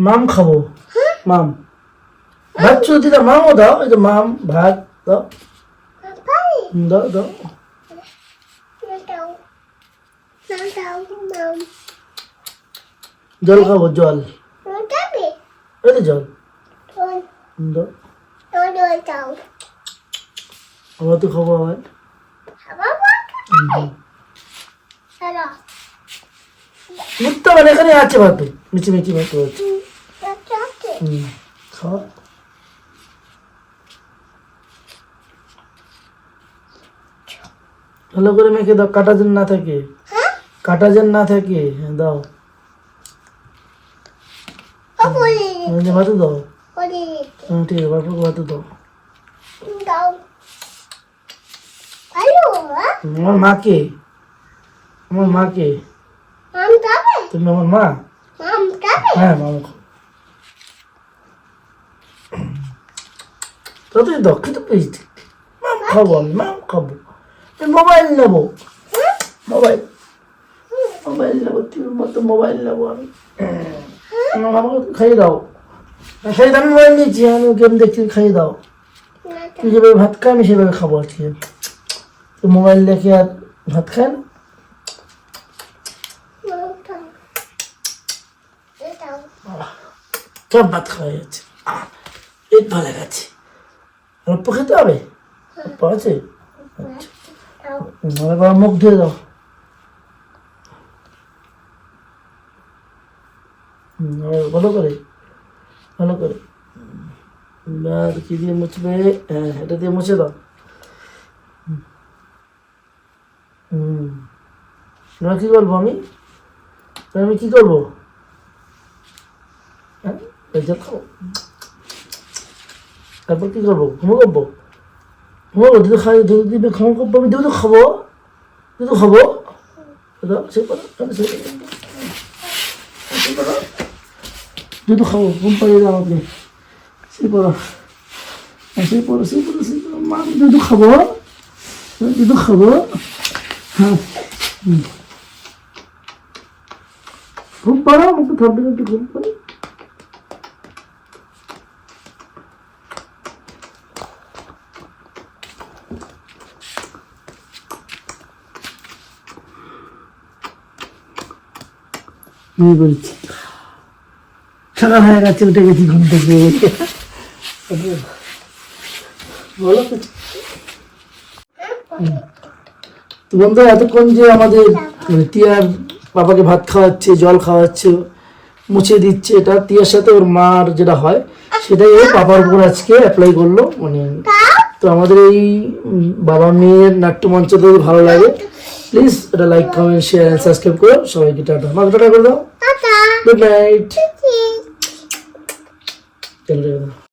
মাম খাব। মাম। ভাত শুধু দিলে মামও দাও, এই মাম, ভাত, দাও। দাও দাও। মাম জল খাব, জল। এই জল। তো খাব আবার। মিথ্যা মানে এখানে আছে ভাত মিচি মিচি ভাত আছে হুম ভালো করে মেখে দাও কাটা যেন না থাকে। হ্যাঁ? কাটা যেন না থাকে হ্যাঁ দাও। ও বলি। এই যে ভাতে দাও। ঠিক আছে বাপুকে ভাতে দাও। দাও। আমার মাকে আমার মাকে তুমি আমার মা? হ্যাঁ মামা। তাতে দাও পেয়েছি। মাম খাব আমি মাম খাব। মোবাইল নেব। মোবাইল মোবাইল নেব তোর মতো মোবাইল নেব আমি। আমার আমাকে খাইয়ে দাও। খাইয়ে দাও আমি মোবাইল নিয়েছি আমি গেম দেখছি খাইয়ে দাও। তুই যেভাবে ভাত খাই আমি সেভাবে খাব আজকে। তুই মোবাইল দেখে আর ভাত খায় না? সব ভাত খাওয়া যাচ্ছে পেট ভালো গেছে। অল্প খেতে হবে? অল্প আছে আচ্ছা। মুখ ধুয়ে দাও। ভালো করে ভালো করে। আর কি দিয়ে মুছবে? হ্যাঁ এটা দিয়ে মুছে দাও। হুম। এবার কি করব আমি? আমি কি করব? হ্যাঁ খাব তারপর কি করব? ঘুমো করব ঘুমো দুধ খাই দুধ দিবে ঘুমো করব আমি দুধ খাব। দুধ খাব। করো। দুধ খাব ঘুম পাড়িয়ে দাও আমাকে। সেই করো হ্যাঁ, সেই করো সেই করো সেই করো মা আমি দুধ খাব। দুধ খাব। হ্যাঁ। ঘুম পাড়ো আমাকে ঘুম পাড়ো আমি বলছি সকাল হয়ে গেছে উঠে গেছি ঘুম থেকে। বলো তো। বন্ধু এতক্ষণ যে আমাদের মানে টিয়ার বাবাকে ভাত খাওয়াচ্ছে, জল খাওয়াচ্ছে, মুছে দিচ্ছে, এটা টিয়ার সাথে ওর মার যেটা হয়, সেটাই ও পাপার উপর আজকে অ্যাপ্লাই করল। মানে তো আমাদের এই বাবা মেয়ের নাট্যমঞ্চ যদি ভালো লাগে। প্লিজ এটা লাইক কমেন্ট শেয়ার সাবস্ক্রাইব করো। সবাইকে টাটা। মাকে টাটা করে দাও। Good night